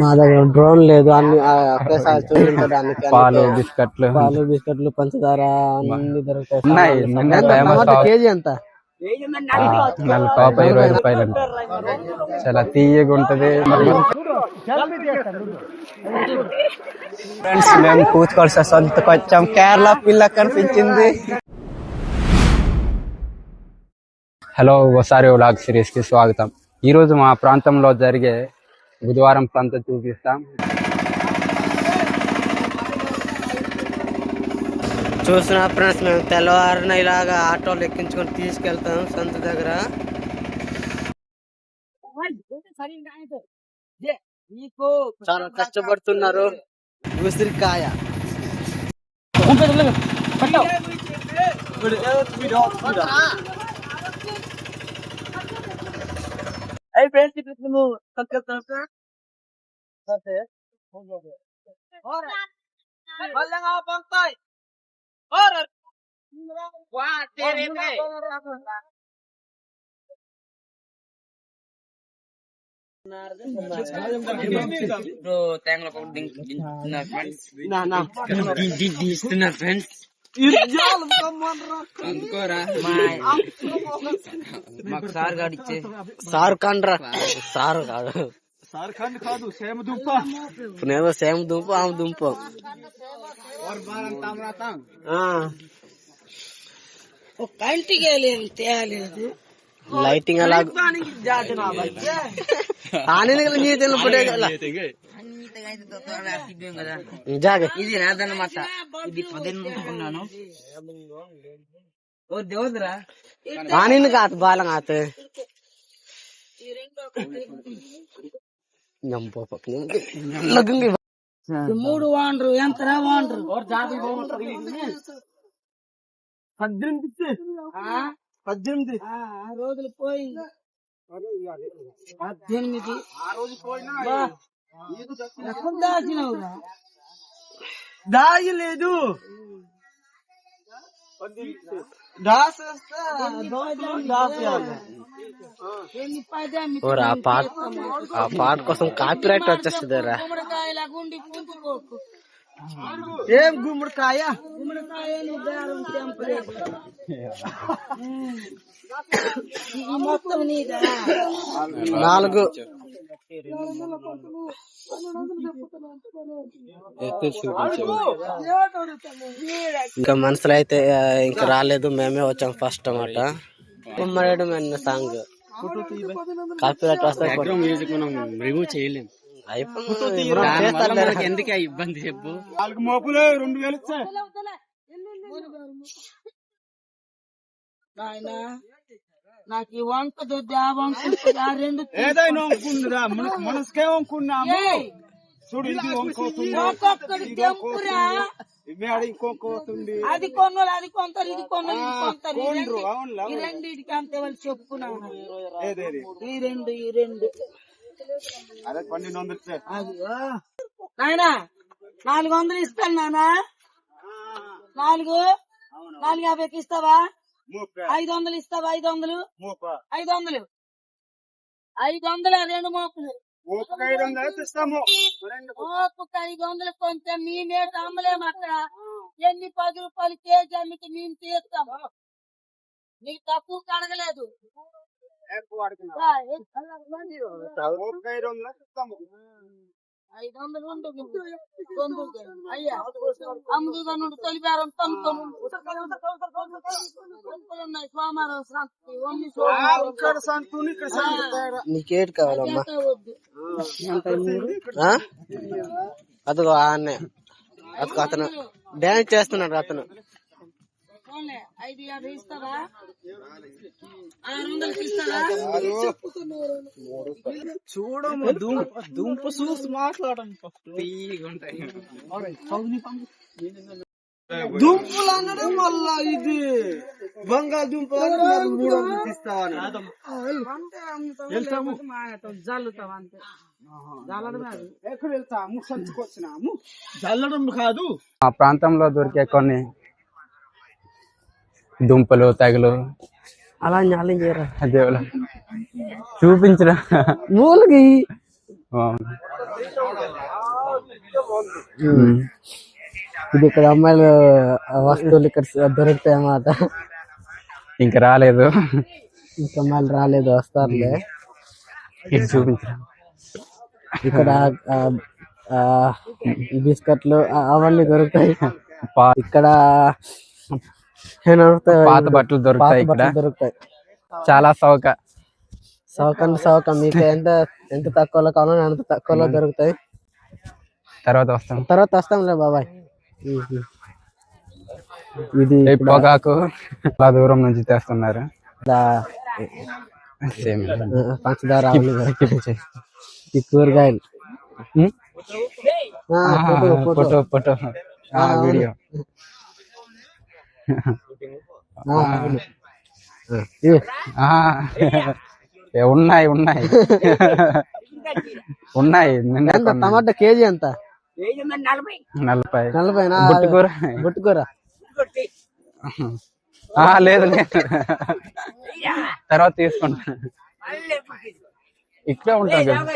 మా దగ్గర డ్రోన్ లేదు. అన్ని ఒకేసారి పాలు బిస్కెట్లు. పాలు బిస్కెట్లు పంచదార అన్ని దొరుకుతాయి. ఎంత? కేజీ పాప ఇరవై రూపాయలు చాలా తీయగా ఉంటది. ఫ్రెండ్స్ మేము కూతుకోవాల్సి సొంతకు వచ్చాం. కేరళ పిల్ల కనిపించింది. హలో ఒకసారి వ్లాగ్ సిరీస్కి స్వాగతం. ఈ రోజు మా ప్రాంతంలో జరిగే బుధవారం పంత చూపిస్తాం. చూసిన ఫ్రెండ్స్ మేము తెల్లవారిన ఇలాగా ఆటోలు ఎక్కించుకొని తీసుకెళ్తాం సంత దగ్గర. చాలా కష్టపడుతున్నారు. ఉసిరికాయ. I friends with ನಿಮ್ಮ ಸಂಕಲ್ಪ on. Sir on. ಹೊರ on. ಪಂಕ್ತಾಯ್ on. ವಾ on. ಮೇ Bro, thank you for being in our friends. Nah, nah. This is friends. సంతకెళ్తాం sir Walang pangtay. Or Wah, tere ఇప్పుడు తేంగలో ఒకటి దింక్ దించుతున్నారు ఫ్రెండ్స్ నా నా దిస్తున్నారు ఫ్రెండ్స్ అందుకోరా మా మాకు సార్ గారు ఇచ్చే సారు ఖాన్ రా సారు కాదు నేమో సేమ్ దుంప ఆమె దుంప లైటింగ్ అలా ఆని నీ తినప్పుడే కదా కదా జాగ ఇది నాదన్నమాట ఇది పదిహేను ఓ దేవదరా ఆని కాదు బాలం ఆత. లగ్గంగి మూడు వాండ్రు ఎంతరా వాండ్రు? పద్దెనిమిది. పద్దెనిమిది. రోజులు పోయింది పద్దెనిమిది. బా, ఎక్కడ దాచినావురా దాయి లేదు దాస్ ఎన్ని పద్దెనిమిది ఓరా ఆ. పాట ఆ పాట కోసం కాపీ రైట్ వచ్చేస్తుంది రా. గుమ్మడికాయల గుండి పుంజుకోకు ఏం గుమ్మడికాయ? నాలుగు. ఇంకా మనసులో అయితే ఇంకా రాలేదు. మేమే వచ్చాం ఫస్ట్ అన్నమాట. కుమ్మరేడు సాంగ్. కాపీ రైట్ వస్తే మ్యూజిక్ మనం రివ్యూ ఇబ్బంది చెప్పు. నాయనా నాకు ఈ వంక దొద్ది ఆ వంక ఉంటుంది, ఆ రెండు ఏయ్, ఒక్కొక్కటి తెంపురా! అది కొన్నోళ్ళు అది కొంటారు ఇది కొన్నోళ్ళు ఇది కొంటారు ఈ రెండు- ఈ రెండిటికి అంతే వాళ్ళు చెప్పుకున్నా ఈ రెండు ఈ రెండు. అది నాయనా నాలుగు వందలు ఇస్తాను నానా నాలుగు? నాలుగు యాభైకి ఇస్తావా? ఐదు వందలు ఇస్తావా ఐదు వందలు ఐదు వందలు ఐదు వందలు రెండు మోపులు. మోపుకి ఐదు వందలు కొంచెం మేమే అమ్మలేము అక్కడ. ఎన్ని పది రూపాయలు కేజీ అమ్మితే మేము తీస్తాము నీకు తక్కువ అడగలేదు ఆ, ఐదు వందలు ఉండు. అయ్యా. నుండి తొలిపారం సోమవారం సోమవారం నీకేటి కావాలమ్మా? అదిగో అదిగో అతను. డాన్స్ చేస్తున్నాడు అతను. ఐదు యాభై ఇస్తావా? ఆరు వందలకి ఇస్తావా చూడము దుంప దుంప చూసి మాట్లాడండి దుంపలు అనడం మళ్ళా ఇది బంగాళదుంప మూడు వందలు ఇస్తావని జల్లుతాం అంతే జల్లడమే అది. ఎక్కడ వెళ్తాము సంచుకొచ్చినాము చల్లడం కాదు. మా ప్రాంతంలో దొరికే కొన్ని దుంపలు తగులు. అలా న్యాయం చేయరా? దేవుల చూపించరా ఉమ్. ఇది ఇక్కడ అమ్మాయిలు వస్తువులు ఇక్కడ దొరుకుతాయి అన్నమాట. ఇంక రాలేదు. ఇంకా అమ్మాయిలు రాలేదు వస్తారులే. ఇది చూపించరా ఇక్కడ బిస్కెట్లు అవన్నీ దొరుకుతాయి. ఇక్కడ? పాత బట్టలు దొరుకుతాయి ఇక్కడ. దొరుకుతాయి. చాలా సౌక. సౌకం సౌకం. మీకు ఎంత ఎంత తక్కువలో కావాలో అంత తక్కువలో దొరుకుతాయి. తర్వాత వస్తాం. తర్వాత వస్తాంలే బాబాయ్. ఇది పొగాకు చాలా దూరం నుంచి తెస్తున్నారు. పంచదార. ఈ కూరగాయలు. ఆ, photo, photo. Photo photo. Video ఆ, అవును. ఆ, ఇవి. ఆ, ఏ, ఉన్నాయి ఉన్నాయి. ఉన్నాయి టమాటా కేజీ ఎంత? నలభై. నలభై బుట్టుకూర. బుట్టుకూర. ఆ, లేదు తర్వాత తీసుకుంటా. ఇక్కడే ఉంటాం కదా.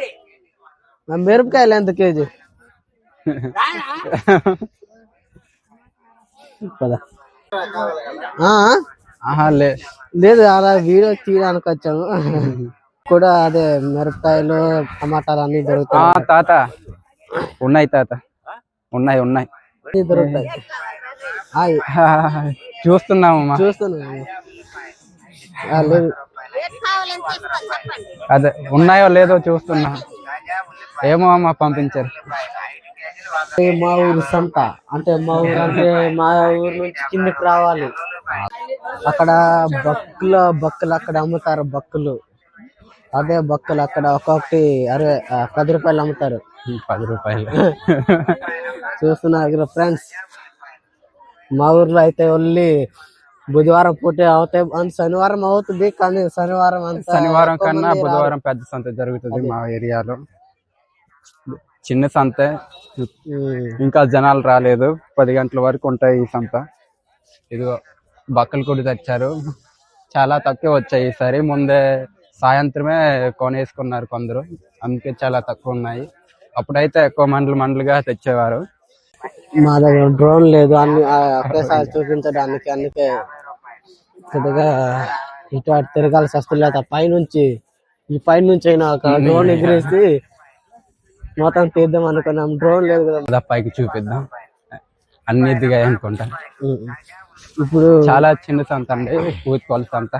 ఆ, మిరపకాయలు ఎంత కేజీ? పద. లే. లేదు అలా వీడియో తీయడానికి వచ్చాము. కూడా అదే మిరపకాయలు టమాటాలు అన్ని దొరుకుతాయి. తాత. ఉన్నాయి తాత. ఉన్నాయి ఉన్నాయి. దొరుకుతాయి. చూస్తున్నాము లేదు. అదే ఉన్నాయో లేదో చూస్తున్నా. ఏమో అమ్మా పంపించారు. మా ఊరు సంత. అంటే మా ఊరు అంటే మా ఊరు నుంచి కిందకి రావాలి. అక్కడ బక్కులు బక్కులు అక్కడ అమ్ముతారు బక్కులు. అదే బక్కులు అక్కడ ఒక్కొక్కటి అరవై ఆ, పది రూపాయలు అమ్ముతారు. పది రూపాయలు. చూస్తున్నారు కదా ఫ్రెండ్స్. మా ఊర్లో అయితే ఓన్లీ బుధవారం పూట అవుతాయి శనివారం అవుతుంది కానీ శనివారం అంతా శనివారం కన్నా. బుధవారం పెద్ద సంత జరుగుతుంది మా ఏరియాలో. చిన్న సంతే. ఇంకా జనాలు రాలేదు. పది గంటల వరకు ఉంటాయి ఈ సంత. ఇదిగో బక్కలు కూడా తెచ్చారు. చాలా తక్కువ వచ్చాయి. ఈసారి ముందే సాయంత్రమే కొనేసుకున్నారు కొందరు. అందుకే చాలా తక్కువ ఉన్నాయి. అప్పుడైతే ఎక్కువ మండలు మండలుగా తెచ్చేవారు. మా దగ్గర డ్రోన్ లేదు. అన్ని ఒకేసారి చూపించడానికి అందుకే కొద్దిగా ఇటు అటు తిరగాల్సి వస్తుంది లేదా పైనుంచి ఈ పైన నుంచి అయినా ఒక డ్రోన్ ఎగిరేసి మొత్తం తీద్దాం అనుకున్నాం. డ్రోన్ లేదు కదా. పైకి చూపిద్దాం. అన్ని దిగాయి అనుకుంటా. ఇప్పుడు చాలా చిన్న సంత అండి. పూతుకోల సంత.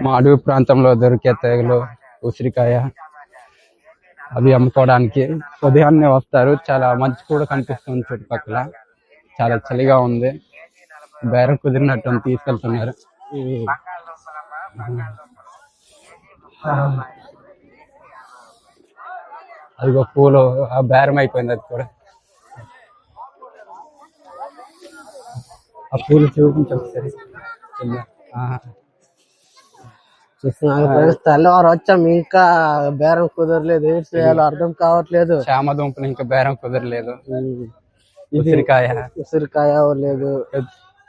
మా అడవి ప్రాంతంలో దొరికే తెగలు ఉసిరికాయ అవి అమ్ముకోవడానికి ఉదయాన్నే వస్తారు. చాలా మంచి కూడా కనిపిస్తుంది చుట్టుపక్కల. చాలా చలిగా ఉంది. బేరం కుదిరినట్టు తీసుకెళ్తున్నారు. అదిగో పూలు ఆ బేరం అయిపోయింది అది కూడా. ఆ పూలు చూస్తున్నారు ఫ్రెండ్స్ తెల్లవారు వచ్చాం ఇంకా బేరం కుదరలేదు ఏం చేయాలో అర్థం కావట్లేదు. చామ దుంపలు ఇంకా బేరం కుదరలేదు. ఉసిరికాయ. ఉసిరికాయ లేదు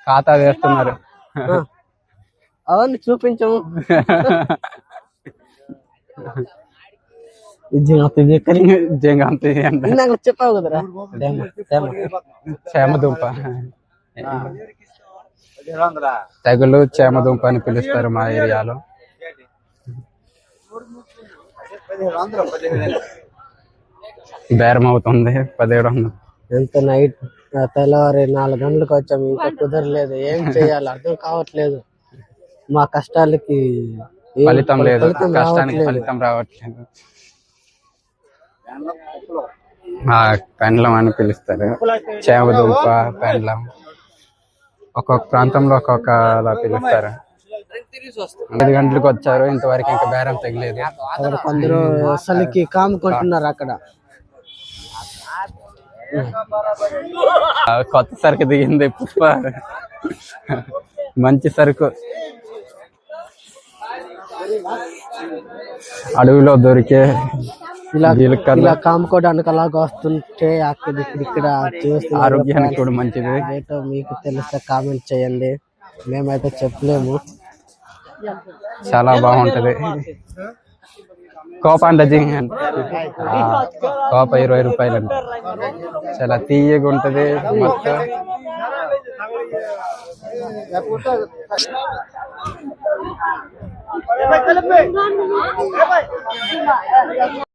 ఖాతా వేస్తున్నారు. అవన్నీ చూపించము. జంగాంతి ఇందాక చెప్పావు కదరా తేమ, తేమ. చేమ దుంప తెగులు చేమ దుంప అని పిలుస్తారు మా ఏరియాలో బేరం అవుతుంది పదిహేడు వందలు ఎంత నైట్ ఆ, తెల్లవారి నాలుగు గంటలకు వచ్చాము ఇంకా కుదరలేదు ఏం చేయాలి అర్థం కావట్లేదు మా కష్టాలకి ఫలితం లేదు కష్టానికి. ఫలితం రావట్లేదు పెండ్లం అని పిలుస్తారు. చేమ దుంప పెండ్లం. ఒక్కొక్క ప్రాంతంలో ఒక్కొక్కలా పిలుస్తారు. ఐదు గంటలకు వచ్చారు ఇంతవరకు ఇంకా బేరం తగిలేదు. అక్కడ కొందరు అసలుకి కాముకుంటున్నారు అక్కడ. కొత్త సరుకు దిగింది పుష్ప. మంచి సరుకు. అడవిలో దొరికే ఇలా కాముకోవడానికి అలాగ వస్తుంటే అక్కడ ఇక్కడ ఆరోగ్యానికి కూడా మంచిది. అదేంటో మీకు తెలిస్తే కామెంట్ చేయండి. మేమైతే చెప్పలేము. చాలా బాగుంటది. కోప జింగ్ కోప ఇరవై రూపాయలు అంట. చాలా తీయగా ఉంటది మొత్తం.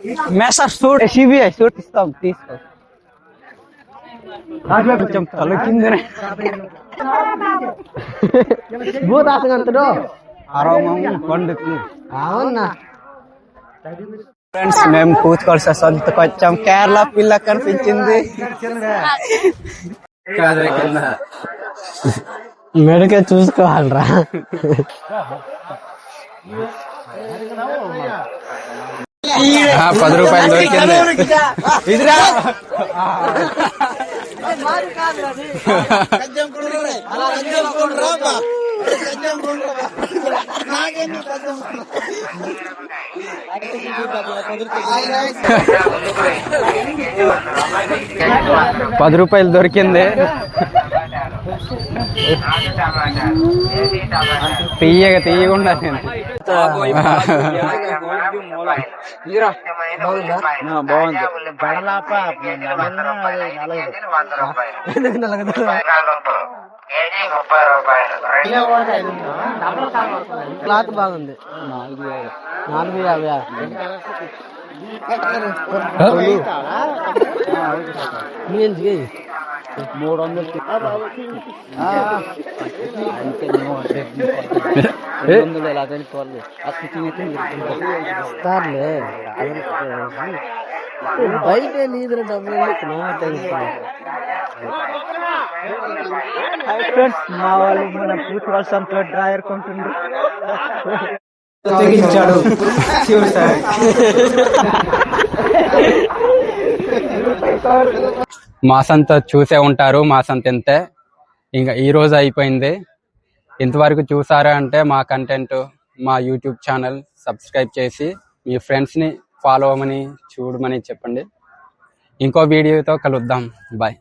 मैसा सूट ऐसी भी है सूट इस तक तीस को। आज मैं बच्चम कल हाँ। किन दिन बहुत आसान तो दो आराम हम कौन देखने आओ ना। फ्रेंड्स मैम कूद कर ससन तो कच्चम केरला पिल्ला कर पिचिंदे क्या दे करना? मेरे के चूस को हाल रहा। పది రూపాయలు దొరికింది. ఇదిరా. పది రూపాయలు దొరికింది. తీయగా ఉండాలి క్లాత్ బాగుంది. నాలుగు యాభై మూడు వందలు ఇస్తారులే బయట నీదు డబ్బులు ఫ్రెండ్స్ మా వాళ్ళు మన పూర్తి వర్షంతో డ్రాయర్ కొంటుండ్రు తెగించాడు మాసంత చూసే ఉంటారు మాసంత ఇంతే ఇంకా ఈ రోజు అయిపోయింది. ఇంతవరకు చూసారా అంటే మా కంటెంట్ మా యూట్యూబ్ ఛానల్ సబ్స్క్రైబ్ చేసి మీ ఫ్రెండ్స్ని ఫాలో అవ్వమని చూడమని చెప్పండి. ఇంకో వీడియోతో కలుద్దాం. బాయ్